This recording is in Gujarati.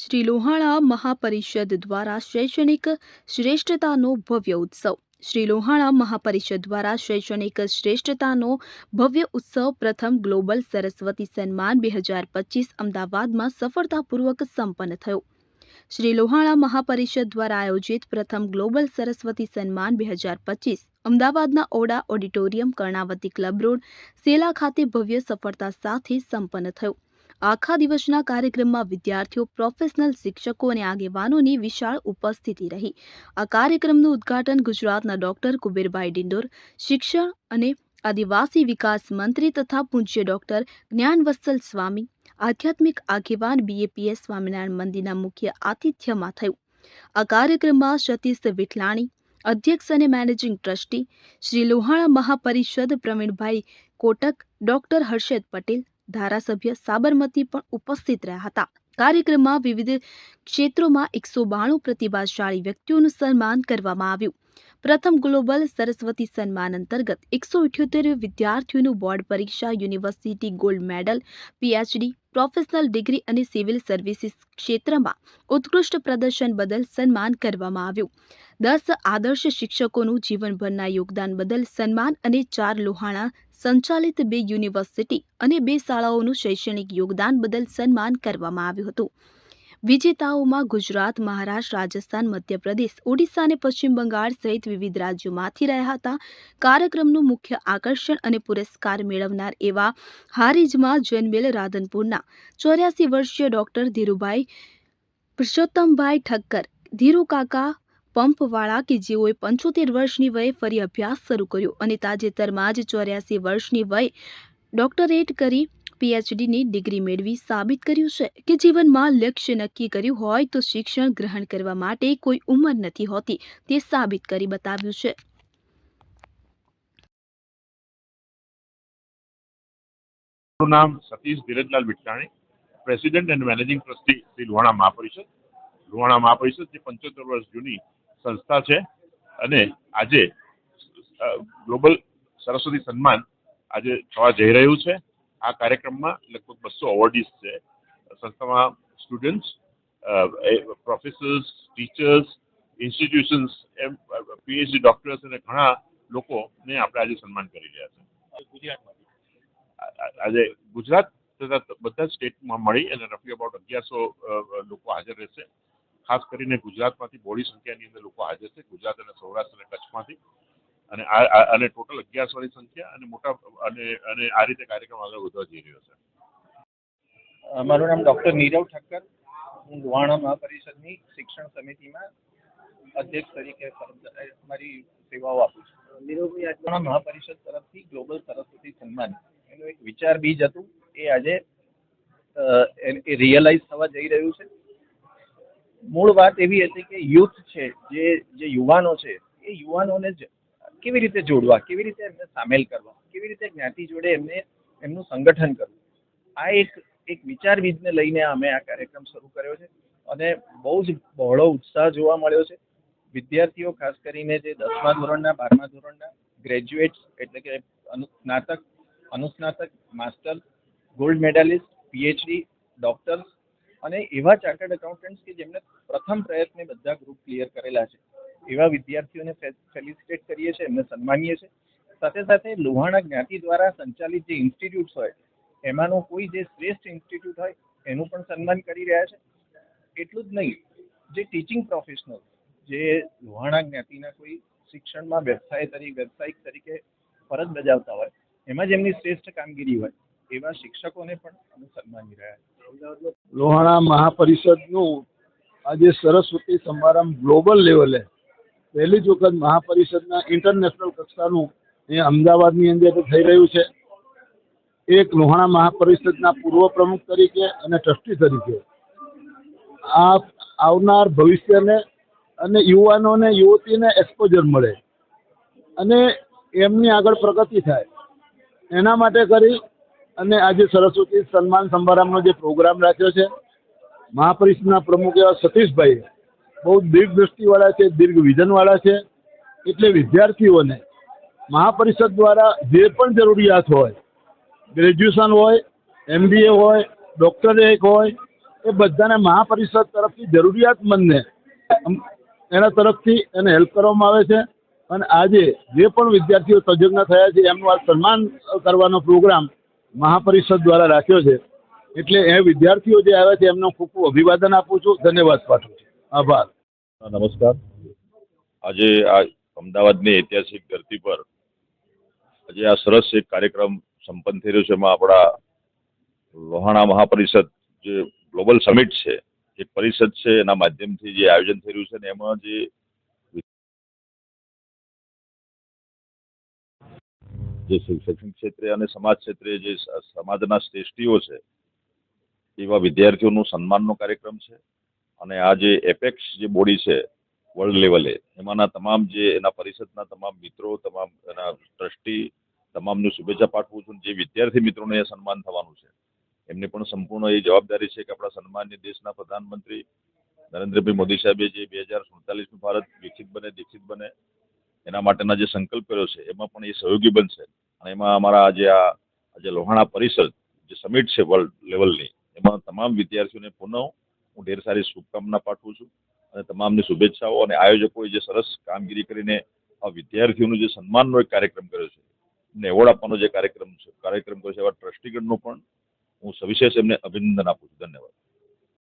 શ્રી લોહાણા મહાપરિષદ દ્વારા શૈક્ષણિક શ્રેષ્ઠતાનો ભવ્ય ઉત્સવ. શ્રી લોહાણા મહાપરિષદ દ્વારા શૈક્ષણિક શ્રેષ્ઠતાનો ભવ્ય ઉત્સવ પ્રથમ ગ્લોબલ સરસ્વતી સન્માન બે હજાર પચીસ અમદાવાદમાં સફળતાપૂર્વક સંપન્ન થયો. શ્રી લોહાણા મહાપરિષદ દ્વારા આયોજિત પ્રથમ ગ્લોબલ સરસ્વતી સન્માન બે હજાર પચીસ અમદાવાદના AUDA auditorium Karnavati club road, Shela ખાતે ભવ્ય સફળતા સાથે સંપન્ન થયો. આખા દિવસના કાર્યક્રમમાં વિદ્યાર્થીઓ પ્રોફેશનલ શિક્ષકો અને આગેવાનોની વિશાળ ઉપસ્થિતિ રહી. આ કાર્યક્રમનું ઉદ્ઘાટન ગુજરાતના ડોક્ટર કુબેરભાઈ ડિંડોર, શિક્ષણ અને આદિવાસી વિકાસ મંત્રી તથા પૂજ્ય ડોક્ટર જ્ઞાનવત્સલ સ્વામી, આધ્યાત્મિક આગેવાન બીએપીએસ સ્વામિનારાયણ મંદિરના મુખ્ય આતિથ્યમાં થયું. આ કાર્યક્રમમાં સતીશ વિઠલાણી, અધ્યક્ષ અને managing trustee, Shri Lohana Mahaparishad Pravinbhai Kotak, doctor Harshad Patel ધારાસભ્ય સાબરમતી પણ ઉપસ્થિત રહ્યા હતા. કાર્યક્રમમાં વિવિધ ક્ષેત્રોમાં એકસો બાણું પ્રતિભાશાળી વ્યક્તિઓનું સન્માન કરવામાં આવ્યું. પ્રથમ ગ્લોબલ સરસ્વતી સન્માન અંતર્ગત એકસો ઇઠ્યોતેર વિદ્યાર્થીઓનું બોર્ડ પરીક્ષા university gold medal, PhD professional degree અને સિવિલ સર્વિસીસ ક્ષેત્રમાં ઉત્કૃષ્ટ પ્રદર્શન બદલ સન્માન કરવામાં આવ્યું. દસ આદર્શ શિક્ષકોનું જીવનભરના યોગદાન બદલ સન્માન અને ચાર લોહાણા, સંચાલિત બે યુનિવર્સિટી અને બે શાળાઓનું શૈક્ષણિક યોગદાન બદલ સન્માન કરવામાં આવ્યું હતું. વિજેતાઓમાં ગુજરાત, મહારાષ્ટ્ર, રાજસ્થાન, મધ્યપ્રદેશ, ઓડિશા અને પશ્ચિમ બંગાળ સહિત વિવિધ રાજ્યોમાંથી રહ્યા હતા. કાર્યક્રમનું મુખ્ય આકર્ષણ અને પુરસ્કાર મેળવનાર એવા હારીજમાં જન્મેલ રાધનપુરના ચોર્યાસી વર્ષીય ડોક્ટર ધીરુભાઈ પુરુષોત્તમભાઈ ઠક્કર, ધીરુ કાકા પંપવાળા કે જેઓએ પંચોતેર વર્ષની વયે ફરી અભ્યાસ શરૂ કર્યો અને તાજેતરમાં જ ચોર્યાસી વર્ષની વયે ડોક્ટરેટ કરી પીએચડીની ડિગ્રી મેળવી સાબિત કર્યું છે કે જીવનમાં લક્ષ્ય નક્કી કર્યું હોય તો શિક્ષણ ગ્રહણ કરવા માટે કોઈ ઉંમર નથી હોતી, તે સાબિત કરી બતાવ્યું છે. મારું નામ Satish Dhirajlal Vithlani president and managing trustee Shri Luhana Mahaparishad. Luhana Mahaparishad જે પંચોતેર વર્ષ જૂની સંસ્થા છે અને આજે ગ્લોબલ સરસ્વતી સન્માન આજે થવા જઈ રહ્યું છે. આ કાર્યક્રમમાં લગભગ બસો અવોર્ડીઝ છે. સંસ્થામાં સ્ટુડન્ટ્સ પ્રોફેસર્સ ટીચર્સ ઇન્સ્ટિટ્યુશન્સ એમ પીએચડી ડોક્ટર્સ અને ઘણા લોકોને આપણે આજે સન્માન કરી રહ્યા છે. આ- આજે ગુજરાત તથા બધા સ્ટેટમાં મળી અને રફલી અબાઉટ અગિયારસો લોકો હાજર રહેશે. ખાસ કરીને ગુજરાતમાંથી બોડી સંખ્યાની અંદર લોકો હાજર છે. ગુજરાત અને સૌરાષ્ટ્ર અને કચ્છમાંથી. અને આ અને ટોટલ અગિયારસોની સંખ્યા અને મોટા અને અને આ રીતે કાર્યક્રમ આગળ વધવા જઈ રહ્યો છે. મારું નામ ડૉક્ટર નીરવ ઠક્કર. હું લુહાણા મહાપરિષદની શિક્ષણ સમિતિમાં અધ્યક્ષ તરીકે મારી સેવાઓ આપું છું. નીરવભાઈ આજે લુહાણા મહાપરિષદ તરફથી ગ્લોબલ સરસ્વતી સન્માન. એનું એક વિચાર બીજ હતું. એ આજે એ- એ રિયલાઇઝ થવા જઈ રહ્યું છે. મૂળ વાત એવી હતી કે યુથ છે જે જે યુવાનો છે એ યુવાનોને જ કેવી રીતે જોડવા, કેવી રીતે એમને સામેલ કરવા, કેવી રીતે જ્ઞાતિ જોડે એમને, એમનું સંગઠન કરવું? આ એક એક વિચાર બીજને લઈને અમે આ કાર્યક્રમ શરૂ કર્યો છે અને બહુ જ બહોળો ઉત્સાહ જોવા મળ્યો છે. વિદ્યાર્થીઓ, ખાસ કરીને જે દસમા ધોરણના, બારમા ધોરણના ગ્રેજ્યુએટ્સ એટલે કે અનુસ્નાતક અનુસ્નાતક, master, gold medalist, PhD, doctors અને એવા ચાર્ટર્ડ એકાઉન્ટન્ટ્સ કે જેમને પ્રથમ પ્રયત્ને બધા ગ્રુપ ક્લિયર કરેલા છે. એવા વિદ્યાર્થીઓને ફેલિસિટેટ કરીએ છીએ, એમને સન્માનીએ છીએ. સાથે સાથે લોહાણા જ્ઞાતિ દ્વારા સંચાલિત જે ઇન્સ્ટિટ્યૂટ્સ હોય, એમાંનો કોઈ જે શ્રેષ્ઠ ઇન્સ્ટિટ્યૂટ હોય, એનું પણ સન્માન કરી રહ્યા છે. એટલું જ નહીં, જે ટીચિંગ પ્રોફેશનલ જે લોહાણા જ્ઞાતિના કોઈ શિક્ષણમાં વ્યવસાય તરીકે વ્યવસાયિક તરીકે ફરજ બજાવતા હોય, એમાં જ એમની શ્રેષ્ઠ કામગીરી હોય, એવા શિક્ષકોને પણ અમે સન્માની રહ્યા છે લોહાણા મહાપરિષદનું આજે સરસ્વતી સમારંભ ગ્લોબલ લેવલે પહેલી જ વખત મહાપરિષદના ઇન્ટરનેશનલ કક્ષાનું એ અમદાવાદની અંદર થઈ રહ્યું છે. એક લોહાણા મહાપરિષદના પૂર્વ પ્રમુખ તરીકે અને ટ્રસ્ટી તરીકે. આ આવનાર ભવિષ્યને અને યુવાનોને, યુવતીને એક્સપોઝર મળે. અને એમની આગળ પ્રગતિ થાય. એના માટે કરી અને આજે સરસ્વતી સન્માન સમારંભનો જે પ્રોગ્રામ રાખ્યો છે, મહાપરિષદના પ્રમુખ એવા સતીશભાઈ બહુ દીર્ઘ દ્રષ્ટિવાળા છે દીર્ઘ વિઝનવાળા છે. એટલે વિદ્યાર્થીઓને મહાપરિષદ દ્વારા જે પણ જરૂરિયાત હોય, ગ્રેજ્યુએશન હોય, એમબીએ હોય ડોક્ટરેટ હોય, એ બધાને મહાપરિષદ તરફથી જરૂરિયાતમંદને એના તરફથી એને હેલ્પ કરવામાં આવે છે. અને આજે જે પણ વિદ્યાર્થીઓ તજજ્ઞ થયા છે, એમનું આ સન્માન કરવાનો પ્રોગ્રામ મહાપરિષદ દ્વારા રાખ્યો છે. એટલે એ વિદ્યાર્થીઓ જે આવ્યા છે, એમનો ખૂબ ખૂબ અભિવાદન આપું છું. ધન્યવાદ પાઠવું આભાર. નમસ્કાર. આજે આ અમદાવાદની ઐતિહાસિક ધરતી પર આજે આ સરસ એક કાર્યક્રમ સંપન્ન થઈ રહ્યો છે. એમાં આપણા લોહાણા મહાપરિષદ જે ગ્લોબલ સમિટ છે, એક પરિષદ છે, એના માધ્યમથી જે આયોજન થઈ રહ્યું છે ને એમાં જે જે શૈક્ષણિક ક્ષેત્રે અને સમાજ ક્ષેત્રે જે સમાજના શ્રેષ્ઠીઓ છે, એવા વિદ્યાર્થીઓનું સન્માનનો કાર્યક્રમ છે. અને આ જે એપેક્સ જે બોડી છે વર્લ્ડ લેવલે એમાંના તમામ જે એના પરિષદના તમામ મિત્રો, તમામ એના ટ્રસ્ટી, તમામનું શુભેચ્છા પાઠવું છું. જે વિદ્યાર્થી મિત્રોને એ સન્માન થવાનું છે. એમને પણ સંપૂર્ણ એ જવાબદારી છે કે આપણા સન્માનની દેશના પ્રધાનમંત્રી નરેન્દ્રભાઈ મોદી સાહેબે જે બે હજાર સુડતાલીસનું ભારત વિકસિત બને, દીક્ષિત બને, એના માટેના જે સંકલ્પ કર્યો છે, એમાં પણ એ સહયોગી બનશે. અને એમાં અમારા આજે આ, આજે લોહાણા પરિષદ જે સમિટ છે વર્લ્ડ લેવલની એમાં તમામ વિદ્યાર્થીઓને પુનઃ હું ઢેર સારી શુભકામના પાઠવું છું અને તમામની શુભેચ્છાઓ અને આયોજકોએ જે સરસ કામગીરી કરીને આ વિદ્યાર્થીઓનું જે સન્માનનો એક કાર્યક્રમ કર્યો છે, એમને એવોર્ડ આપવાનો જે કાર્યક્રમ છે, કાર્યક્રમ કર્યો છે એવા ટ્રસ્ટીગણનો પણ હું સવિશેષ એમને અભિનંદન આપું છું. ધન્યવાદ.